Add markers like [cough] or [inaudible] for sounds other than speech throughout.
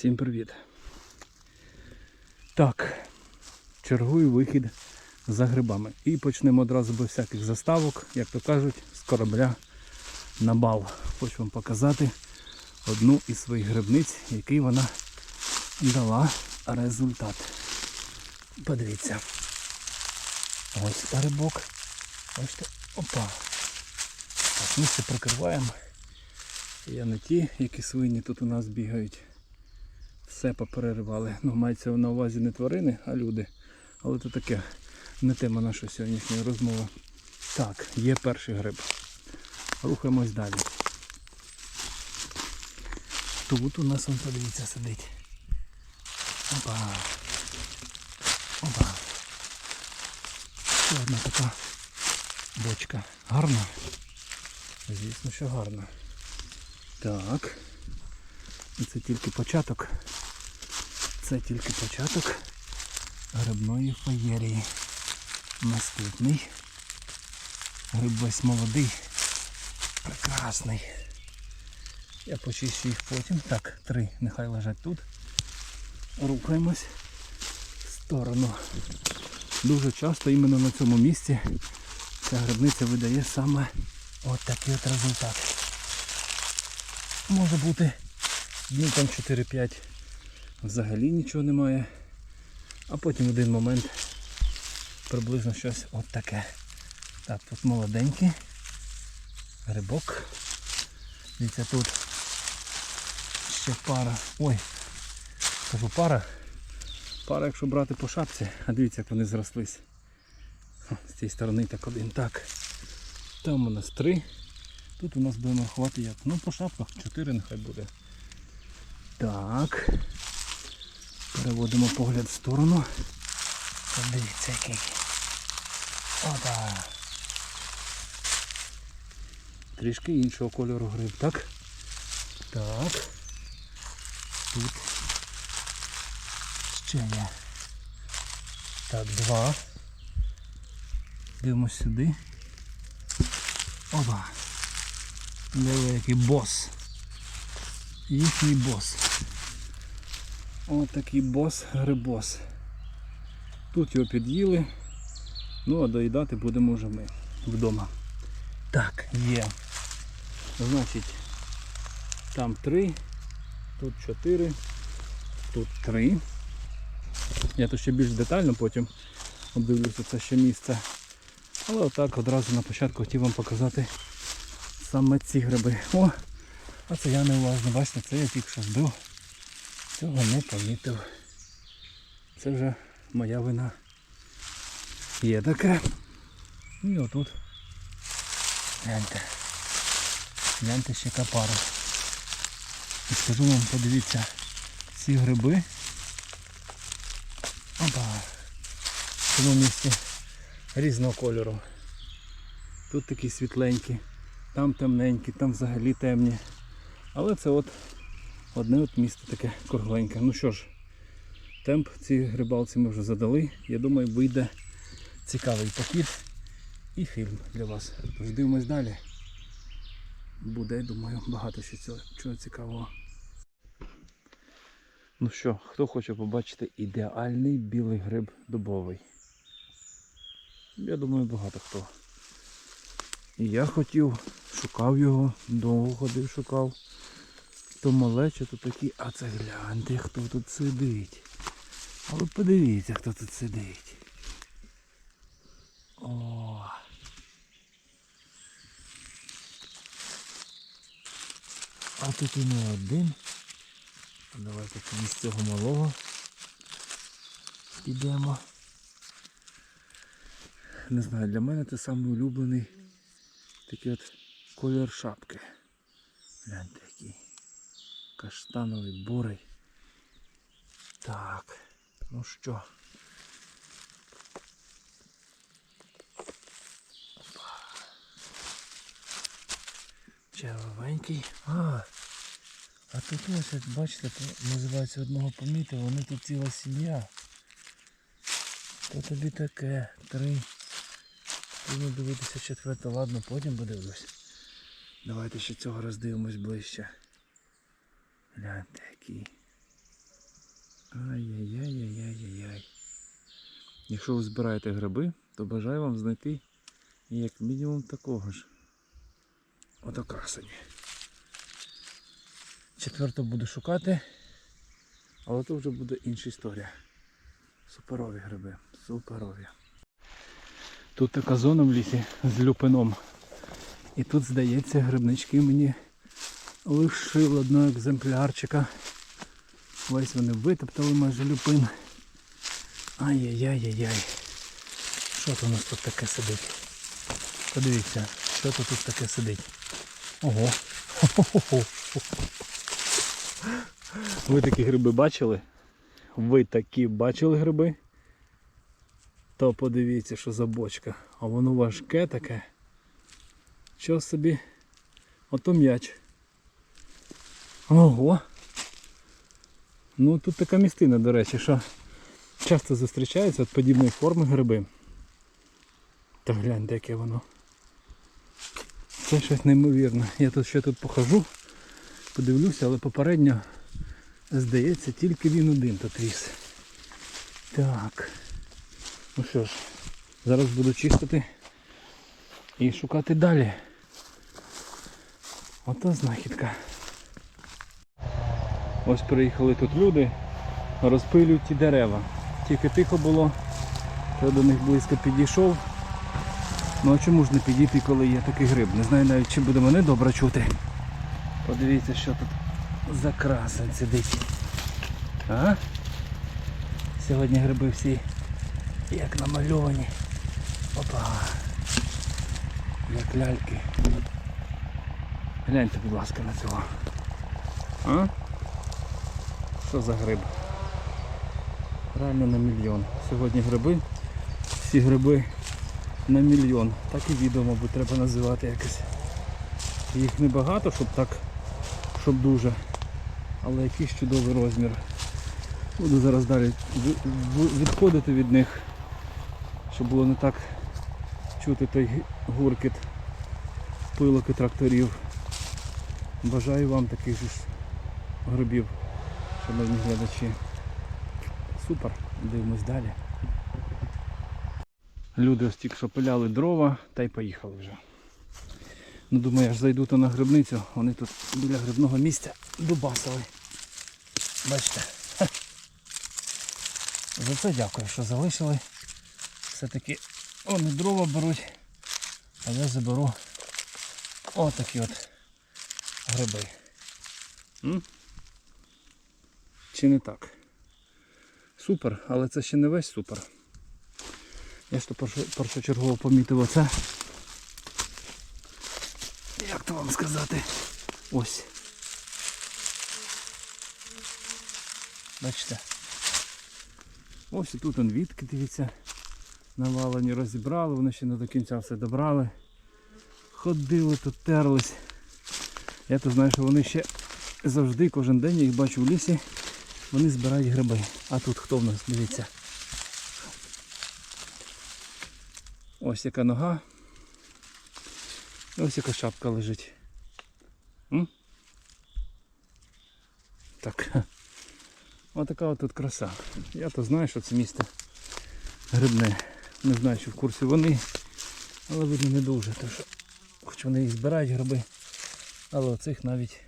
Всім привіт. Так, чергую вихід за грибами. І почнемо одразу без всяких заставок, як то кажуть, з корабля на бал. Хочу вам показати одну із своїх грибниць, який вона дала результат. Подивіться. Ось грибок. Бачите? Опа. Так, ми все прикриваємо. Я не ті, які свині тут у нас бігають. Все попереривали. Ну, мається на увазі не тварини, а люди. Але це таке не тема нашої сьогоднішньої розмови. Так, є перший гриб. Рухаємось далі. Тут у нас, он, подивіться, сидить. Опа. Опа. Ще одна така бочка. Гарна? Звісно, що гарна. Так. І це тільки початок. Це тільки початок грибної феєрії. Наступний. Гриб весь молодий. Прекрасний. Я почищу їх потім. Так, три нехай лежать тут. Рухаємось в сторону. Дуже часто іменно на цьому місці ця грибниця видає саме от такий от результат. Може бути днів там 4-5 взагалі нічого немає. А потім в один момент приблизно щось от таке. Так, тут молоденький грибок. Дивіться, тут ще пара. Ой, кажу пара. Пара, якщо брати по шапці, а дивіться, як вони зрослись. З цієї сторони так один. Так. Там у нас три. Тут у нас будемо рахувати як. Ну по шапках 4 нехай буде. Так. Переводимо погляд в сторону. Подивіться який. Опа. Трішки іншого кольору гриб, так? Так. Тут ще є. Так, два. Дивимось сюди. Опа. Диви, який бос. Їхній бос. Ось такий бос, грибос. Тут його під'їли. Ну а доїдати будемо вже ми вдома. Так, є. Значить, там три, тут чотири, тут три. Я то ще більш детально потім обдивлюся це ще місце. Але отак одразу на початку хотів вам показати саме ці гриби. О! А це я неуважно, бачите, це я тільки що збив. Цього не помітив. Це вже моя вина. Є таке. І отут. Гляньте. Гляньте ще капару. І скажу вам, подивіться, ці гриби. Опа. В цьому місці різного кольору. Тут такі світленькі, там темненькі, там взагалі темні. Але це от одне от місто таке кругленьке. Ну що ж, темп цій грибалці ми вже задали. Я думаю, вийде цікавий похід і фільм для вас. Тож дивимось далі. Буде, думаю, багато цього, чого цікавого. Ну що, хто хоче побачити ідеальний білий гриб дубовий? Я думаю, багато хто. І я хотів, шукав його, довго ходив, шукав. То малече, то такі, а це гляньте, хто тут сидить. А ви подивіться, хто тут сидить. О. А тут і не один. Давайте з цього малого підемо. Не знаю, для мене це самий улюблений такий от колір шапки. Гляньте. Каштановий бурий. Так, ну що. Червовенький. А, а тут ось, як бачите, називається одного помітив, вони тут ціла сім'я. То тобі таке, три. Будемо дивитися четверте, ладно, потім подивлюсь. Давайте ще цього роздивимось ближче. Гляньте який. Ай-яй-яй-яй-яй-яй. Якщо ви збираєте гриби, то бажаю вам знайти як мінімум такого ж. Ото красені. Четверто буду шукати, але то вже буде інша історія. Суперові гриби. Суперові. Тут така зона в лісі з люпином. І тут, здається, грибнички мені лишили одного екземплярчика. Весь вони витоптали майже люпин. Ай-яй-яй-яй-яй. Що то у нас тут таке сидить? Подивіться, що то тут таке сидить. Ого. [laughs] Ви такі гриби бачили? Ви такі бачили гриби? То подивіться, що за бочка. А воно важке таке. Що собі? Ото м'яч. Ого. Ну тут така містина, до речі, що часто зустрічаються от подібної форми гриби. Та гляньте, яке воно. Це щось неймовірне. Я тут ще тут похожу, подивлюся, але попередньо, здається, тільки він один тут ріс. Так. Ну що ж, зараз буду чистити і шукати далі. Ото знахідка. Ось приїхали тут люди, розпилюють ті дерева. Тільки тихо було, я до них близько підійшов. Ну а чому ж не підійти, коли є такий гриб? Не знаю навіть чи буде мене добре чути. Подивіться, що тут за красень сидить. А? Сьогодні гриби всі як намальовані. Опа. Як ляльки. Гляньте, будь ласка, на цього. А? Що за гриб? Реально на мільйон. Сьогодні гриби. Всі гриби на мільйон. Так і відео, мабуть, треба називати якось. Їх небагато, щоб так, щоб дуже. Але якийсь чудовий розмір. Буду зараз далі відходити від них, щоб було не так чути той гуркіт пилок і тракторів. Бажаю вам таких ж грибів, шановні глядачі. Супер, дивимось далі. Люди ось тільки що пиляли дрова та й поїхали вже. Ну думаю, я ж зайду то на грибницю, вони тут біля грибного місця дубасили. Бачите. Ха. За це дякую, що залишили. Все-таки вони дрова беруть, а я заберу отакі от гриби. Чи не так? Супер, але це ще не весь супер. Я ж то першочергово помітив оце. Як то вам сказати? Ось. Бачите? Ось і тут он відки, дивіться, навалені, розібрали, вони ще не до кінця все добрали. Ходили тут, терлись. Я то знаю, що вони ще завжди, кожен день я їх бачу в лісі, вони збирають гриби. А тут хто в нас? Дивіться. Ось яка нога. Ось яка шапка лежить. М? Так. Отака от тут краса. Я то знаю, що це місто грибне. Не знаю, чи в курсі вони, але видно не дуже. Тому що, хоч вони і збирають гриби, але оцих навіть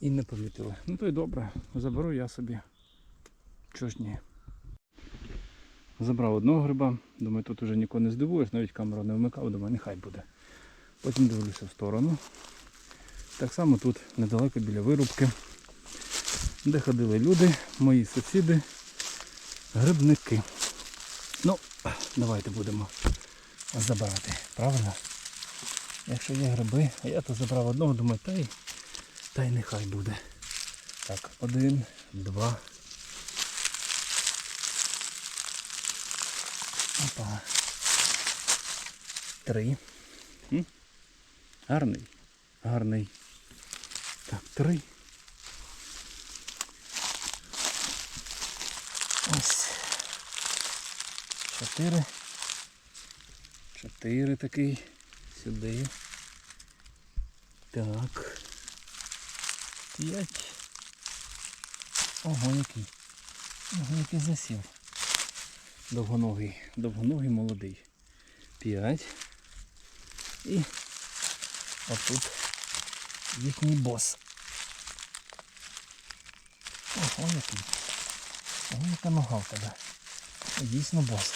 і не помітили. Ну то й добре, заберу я собі. Чого ж ні. Забрав одного гриба, думаю, тут уже нікого не здивуєш, навіть камеру не вмикав, думаю, нехай буде. Потім дивлюся в сторону. Так само тут недалеко біля вирубки, де ходили люди, мої сусіди, грибники. Ну, давайте будемо забирати, правильно? Якщо є гриби, а я то забрав одного, думаю, та й, та й нехай буде. Так, один, два. Опа. Три. М? Гарний. Гарний. Так, три. Ось. Чотири. Чотири такий. Сюди. Так. П'ять. Ого, який. Ага, який засів. Довгоногий, довгоногий молодий. П'ять. І отут їхній бос. Ого, який. Ого, яка нога в тебе. Дійсно бос.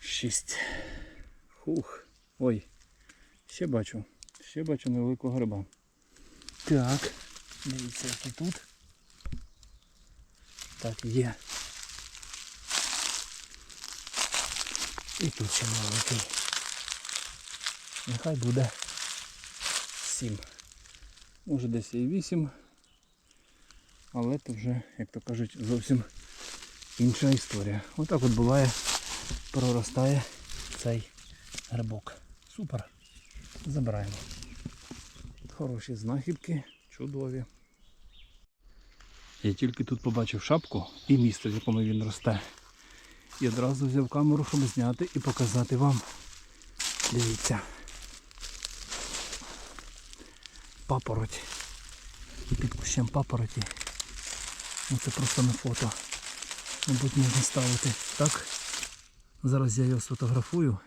Шість. Хух. Ой. Ще бачу. Ще бачу невеликого гриба. Так. Дивіться, який тут. Так, є. І тут ще маленький. Нехай буде сім. Може десь і вісім. Але це вже, як то кажуть, зовсім інша історія. Отак от буває, проростає цей грибок. Супер. Забираємо. Хороші знахідки, чудові. Я тільки тут побачив шапку і місце, в якому він росте. І одразу взяв камеру, щоб зняти і показати вам. Дивіться. Папороть. І під кущем папороті. Ну це просто на фото. Мабуть, можна ставити так. Зараз я його сфотографую.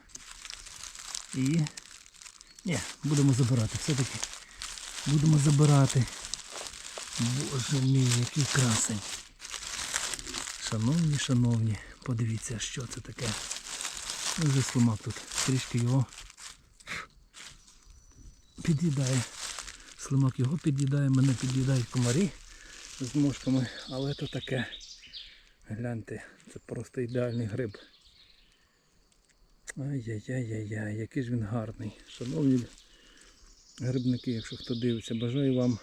І... Ні, будемо забирати. Все-таки будемо забирати. Боже мій, який красень. Шановні, шановні, подивіться, що це таке. Вже слимак тут. Трішки його під'їдає. Слимак його під'їдає, мене під'їдають комарі з мошками, але то таке. Гляньте, це просто ідеальний гриб. Ай-яй-яй-яй-яй, який ж він гарний. Шановні грибники, якщо хто дивиться, бажаю вам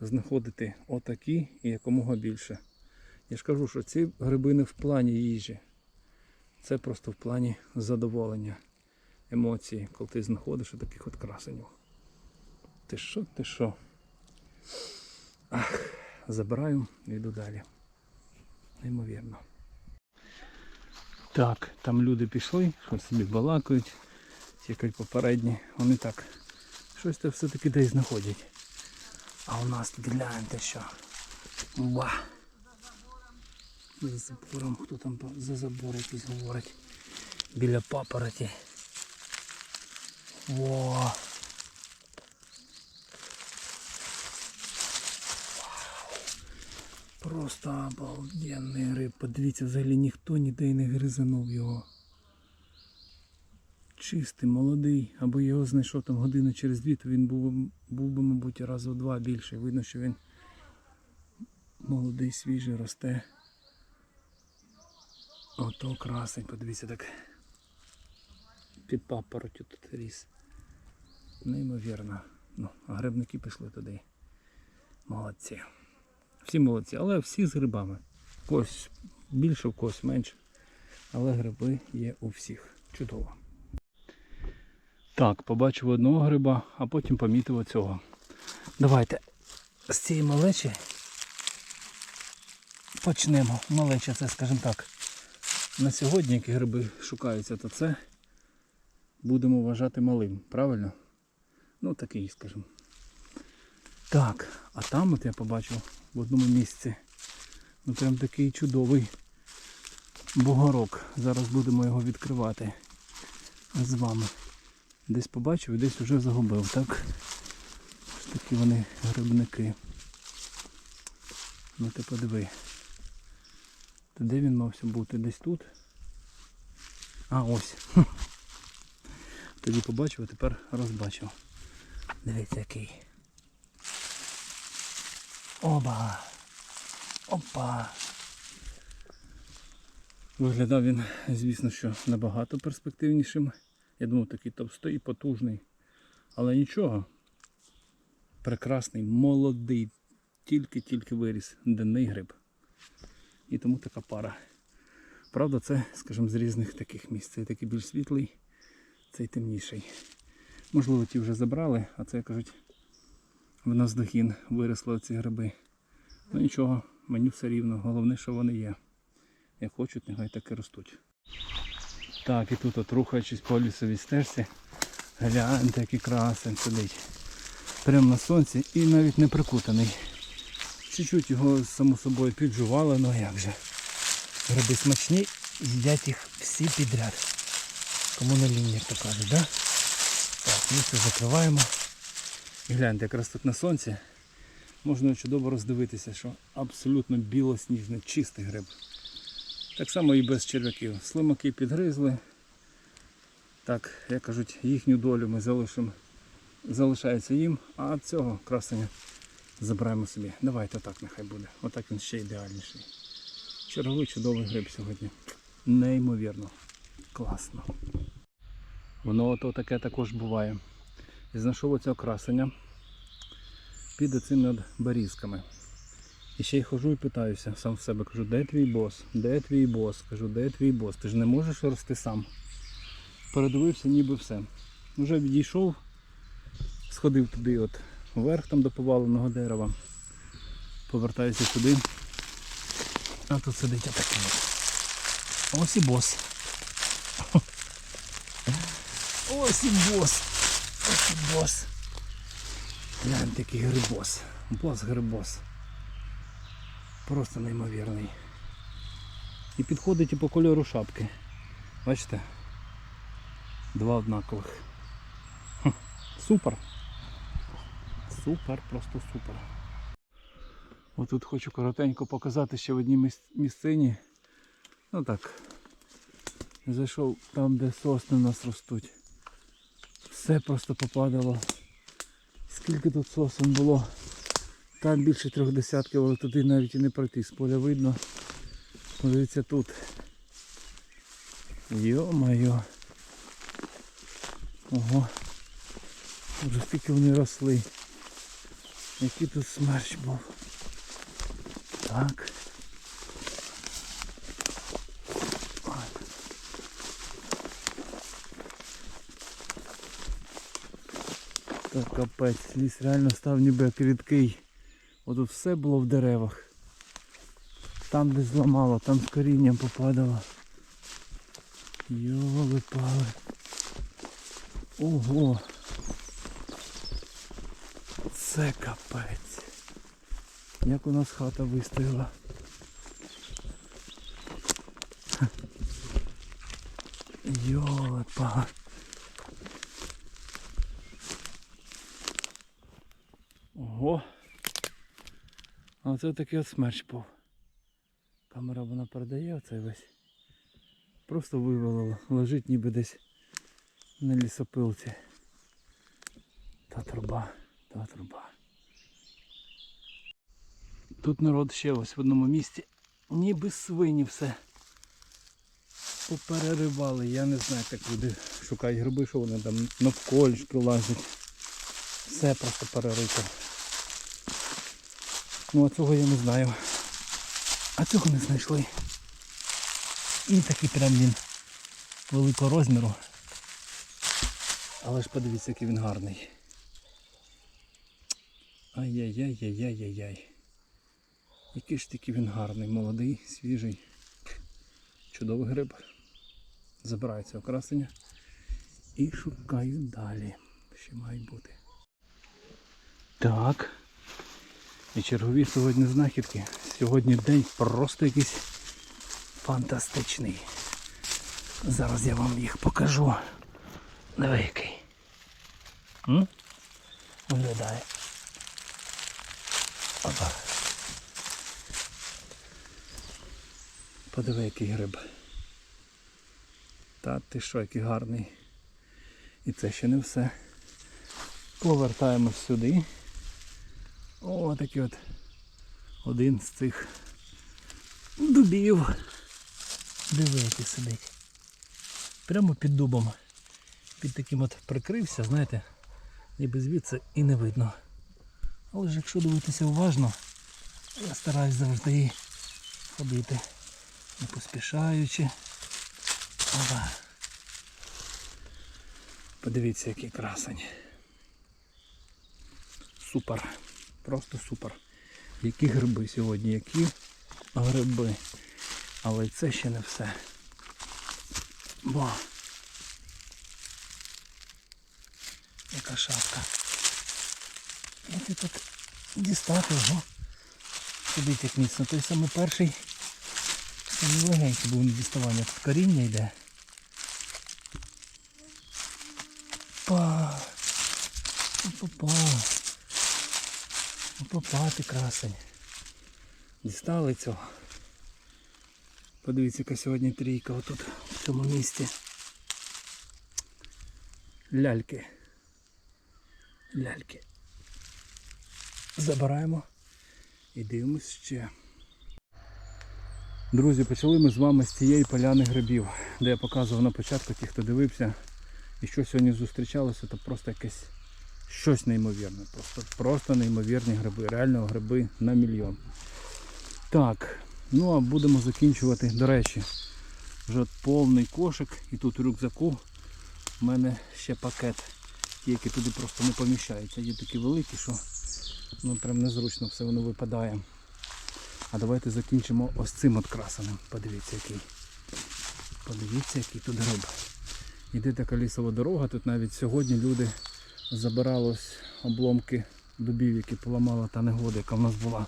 знаходити отакі і якомога більше. Я ж кажу, що ці гриби не в плані їжі. Це просто в плані задоволення, емоції, коли ти знаходиш таких от красенів. Ти що, ти що? Ах, забираю і йду далі. Неймовірно. Так, там люди пішли, щось собі балакають, тікають попередні. Вони так, щось це все-таки десь знаходять. А у нас гляньте що. Ва! За забором, хто там за забор якийсь говорить. Біля папороті. Во! Просто обалденний гриб. Подивіться, взагалі ніхто ніде й не гризанув його. Чистий, молодий, або його знайшов там годину через дві, то він був, був би, мабуть, раза в два більше. Видно, що він молодий, свіжий, росте. Ото красень, подивіться так. Під папоротю тут ріс. Неймовірно. Ну, а грибники пішли туди. Молодці. Всі молодці, але всі з грибами. Когось більше, в когось менше. Але гриби є у всіх. Чудово. Так, побачив одного гриба, а потім помітив оцього. Давайте з цієї малечі почнемо. Малеча це, скажімо так. На сьогодні, які гриби шукаються, то це будемо вважати малим, правильно? Ну такий, скажімо. Так, а там от я побачив в одному місці. Ну прям такий чудовий бугорок. Зараз будемо його відкривати з вами. Десь побачив і десь вже загубив, так? Ось такі вони грибники. Ну ти подиви. Та де він мався бути? Десь тут? А, ось. [laughs] Тоді побачив, а тепер розбачив. Дивіться який. Оба! Опа! Виглядав він, звісно, що набагато перспективнішим. Я думав, такий товстий потужний. Але нічого. Прекрасний, молодий, тільки-тільки виріс денний гриб. І тому така пара. Правда, це, скажімо, з різних таких місць. Цей такий більш світлий, цей темніший. Можливо, ті вже забрали, а це кажуть, в нас дохін виросли ці гриби. Ну нічого, мені все рівно. Головне, що вони є. Як хочуть, нехай так і ростуть. Так, і тут от рухаючись по лісовій стежці, гляньте, який красень сидить. Прямо на сонці і навіть не прикутаний. Чуть-чуть його само собою піджували, ну як же. Гриби смачні, їдять їх всі підряд. Кому на лінії, то кажуть, да? Так, місце закриваємо. І гляньте, якраз тут на сонці можна чудово роздивитися, що абсолютно білосніжний, чистий гриб. Так само і без черв'яків. Слимаки підгризли. Так, як кажуть, їхню долю ми залишимо, залишається їм, а цього красення забираємо собі. Давайте так нехай буде. Отак він ще ідеальніший. Черговий чудовий гриб сьогодні. Неймовірно. Класно. Воно ото таке також буває. І знайшов оце красення під оцими от берізками. І ще й хожу і питаюся сам в себе, кажу, де твій бос? Де твій бос? Кажу, де твій бос? Ти ж не можеш рости сам. Передивився ніби все. Вже відійшов, сходив туди от вверх там до поваленого дерева. Повертаюся сюди. А тут сидить отакий. от. Ось і бос. Ось і бос. Ось і бос. Глянь, такий грибос. Бос грибос. Просто неймовірний. І підходить і по кольору шапки. Бачите? Два однакових. Хм, Супер. Супер, просто супер. Отут хочу коротенько показати ще в одній місцині. Ну так. Зайшов там, де сосни у нас ростуть. Все просто попадало. Скільки тут сосен було? Там більше трьох десятків, але туди навіть і не пройти. З поля видно. Подивіться тут. Йо-моє. Ого. Вже скільки вони росли. Який тут смерч був. Так. Так капець, ліс реально став ніби як рідкий. Отут все було в деревах. Там де зламало, там з корінням попадало. Йоли пали. Ого. Це капець. Як у нас хата вистояла. Йоли пали. Ого. А це такий от смерч був. Камера вона передає оцей весь. Просто вивалило. Лежить ніби десь на лісопилці. Та труба, та труба. Тут народ ще ось в одному місці. Ніби свині все. Попереривали. Я не знаю, як люди шукають гриби, що вони там навколішки лазять. Все просто перерито. Ну а цього я не знаю. А цього не знайшли. І такий прям він великого розміру. Але ж подивіться, який він гарний. Ай-яй-яй-яй-яй-яй-яй. Який ж такий він гарний, молодий, свіжий. Чудовий гриб. Забираю це окрасення. І шукаю далі. Ще мають бути. Так. І чергові сьогодні знахідки. Сьогодні день просто якийсь фантастичний. Зараз я вам їх покажу. Диви який. Виглядає. Опа. Подиви, який гриб. Та ти що, який гарний. І це ще не все. Повертаємось сюди. О, такий от один з цих дубів. Диви, сидить. Прямо під дубом. Під таким от прикрився, знаєте, ніби звідси і не видно. Але ж якщо дивитися уважно, я стараюсь завжди ходити не поспішаючи. Ова. Подивіться, який красень. Супер. Просто супер. Які гриби сьогодні, які гриби. Але це ще не все. Бо. Яка шапка. Як і тут дістати його? Сидить як міцно. Той самий перший. Самий легенький був на діставання. Тут коріння йде. Па. Па-па. Па-па, красень. Дістали цього. Подивіться, яка сьогодні трійка отут в цьому місці. Ляльки. Ляльки. Забираємо і дивимось ще. Друзі, почали ми з вами з цієї поляни грибів, де я показував на початку ті, хто дивився. І що сьогодні зустрічалося, то просто якесь щось неймовірне. Просто, просто неймовірні гриби. Реально гриби на мільйон. Так, ну а будемо закінчувати. До речі, вже повний кошик і тут у рюкзаку в мене ще пакет. Ті, які туди просто не поміщаються. Є такі великі, що ну прям незручно все воно випадає. А давайте закінчимо ось цим от красеним. Подивіться який. Подивіться, який тут гриб. Іде така лісова дорога. Тут навіть сьогодні люди забирали ось обломки дубів, які поламала та негода, яка в нас була.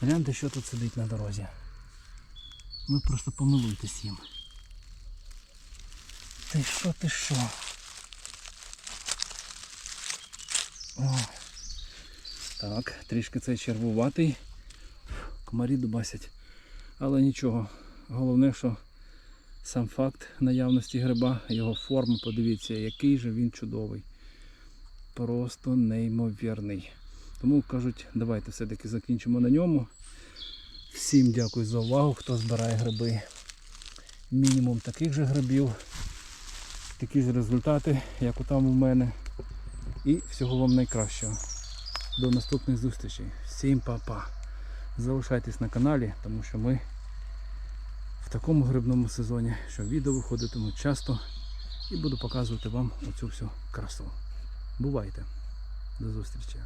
Гляньте, що тут сидить на дорозі. Ви просто помилуйтесь їм. Ти що, ти що? О. Так, трішки цей червуватий. Комарі дубасять. Але нічого. Головне, що сам факт наявності гриба, його форма, подивіться, який же він чудовий. Просто неймовірний. Тому кажуть, давайте все-таки закінчимо на ньому. Всім дякую за увагу, хто збирає гриби. Мінімум таких же грибів, такі ж результати, як у там у мене. І всього вам найкращого. До наступних зустрічей. Всім па-па. Залишайтесь на каналі, тому що ми в такому грибному сезоні, що відео виходитимуть часто і буду показувати вам оцю всю красу. Бувайте. До зустрічі.